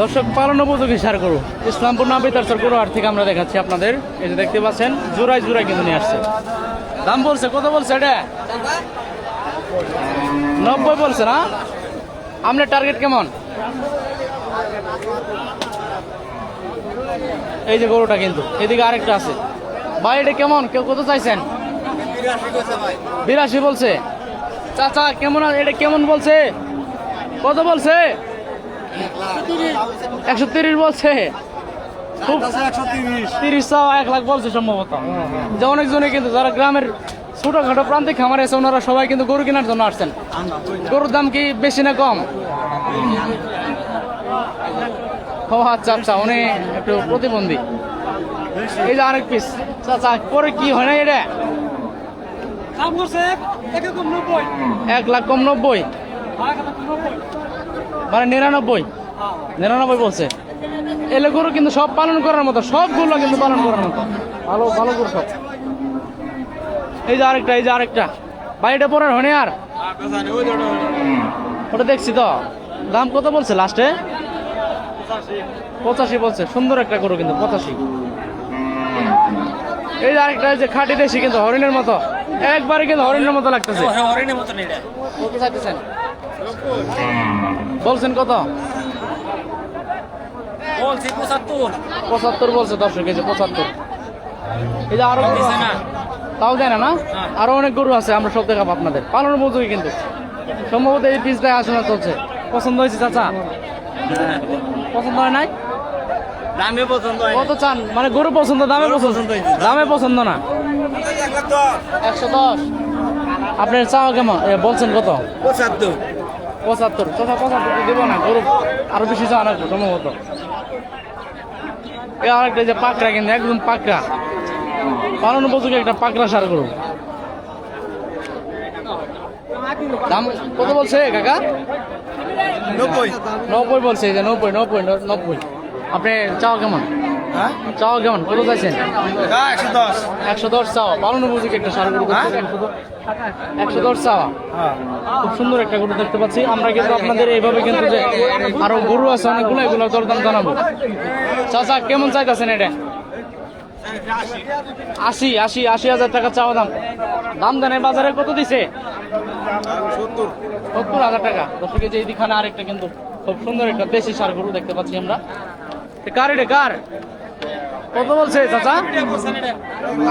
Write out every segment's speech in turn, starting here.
দর্শক, পালন উপযোগী সার গরু। ইসলামপুর নাবিতার সার গরু হাট থেকে আমরা দেখাচ্ছি আপনাদের। এই যে দেখতে পাচ্ছেন, জোড়ায় জোড়ায় কিন্তু নিয়ে আসছে। দাম বলছে, কত বলছে এটা? নব্বই বলছে না? আপনার টার্গেট কেমন? এই যে গরুটা কিন্তু, এদিকে আরেকটা আছে। ভাই, এটা কেমন? কেউ কত চাইছেন? বিরাশি বলছে। চাচা, কেমন? এটা কেমন বলছে? কত বলছে? একশো তিরিশ বলছে। খুব তিরিশ চাও এক লাখ বলছে সম্ভবত। যে অনেকজনে কিন্তু যারা গ্রামের ছোটখাটো প্রান্তিক খামারে আছে ওনারা সবাই কিন্তু গরু কেনার জন্য আসছেন। গরুর দাম কি বেশি না কম? ও আচ্ছা আচ্ছা উনি একটু প্রতিবন্ধী। এই যে আরেক পিস চাচা পরে কি হয় না এটা? এক লাখ কম নব্বই। মানে নিরানব্বই। নিরানব্বই বলছে। এলে গরু কিন্তু সব পালন করার মতো সবগুলো কিন্তু পালন করার মতো। ভালো ভালো গরু সব। এই যে আরেকটা এই যে আরেকটা। বাড়িটা পরের হনে আর ওটা দেখছি তো। দাম কত বলছে লাস্টে? পঁচাশি বলছে। সুন্দর একটা গরু কিন্তু পঁচাশি। এই যে আরেকটা এই যে খাটি দেশি কিন্তু হরিণের মতো। একবারে কিন্তু হরিণের মতো লাগতেছে। হরিণের এটা কত চাইতেছেন? বলছেন কত? বলছি পঁচাত্তর। পঁচাত্তর বলছে দর্শক এই যে পঁচাত্তর। এই যে আরও না। তাও দেয় না না? হ্যাঁ। আরও অনেক গরু আছে আমরা সব দেখাবো আপনাদের। পালনের মজুরি কিন্তু। সম্ভবত এই পিসটাই আসলে চলছে। পছন্দ হয়েছে চাচা? পছন্দ হয় নাই? দামে পছন্দ কত চান? মানে গরু পছন্দ দামে পছন্দ? দামে পছন্দ না? একশো দশ। আপনার চাওয়া কেমন? বলছেন কত? পঁচাত্তর। পঁচাত্তর তথা পঁচাত্তর দেবো না গরু আরও বেশি চাওয়া লাগবে সম্ভবত। আরেকটা যে পাকড়া কিন্তু একদম পাকড়া। পালন উপযোগী একটা পাকড়া সার গরু। দাম কত বলছে কাকা? নব্বই। নব্বই বলছে যে নব্বই নব্বই নব্বই। আপনি চাও কেমন? হ্যাঁ? চাও কেমন? কত চাইছেন? একশো দশ। একশো দশ চাওয়া পালন উপযোগী একটা সার গরু হ্যাঁ? একশো দশ- চাওয়া। খুব সুন্দর একটা গরু দেখতে পাচ্ছি। আমরা কিন্তু আপনাদের এইভাবে কিন্তু যে আরও গরু আছে অনেকগুলো এগুলো দরদাম জানাব। চাচা কেমন চাইতেছেন এটা? আশি আশি আশি হাজার টাকা চাওয়া দাম। দাম জানে বাজারে কত দিছে? সত্তর। হাজার টাকা। দর্শকের যে এইখানে আরেকটা কিন্তু খুব সুন্দর একটা দেশি সার গরু দেখতে পাচ্ছি আমরা। কার এটা? কার? কত বলছে, চাচা?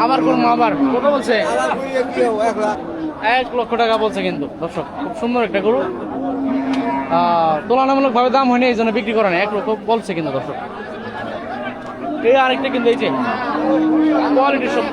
আবার করব আবার। কত বলছে? এক লক্ষ টাকা বলছে কিন্তু, দর্শক, খুব সুন্দর একটা গরু। তুলনামূলকভাবে দাম হয়নি, এই জন্য বিক্রি করে না এক লক্ষ বলছে কিন্তু, দর্শক। এই আরেকটা কিন্তু এই যে কোয়ালিটি সব।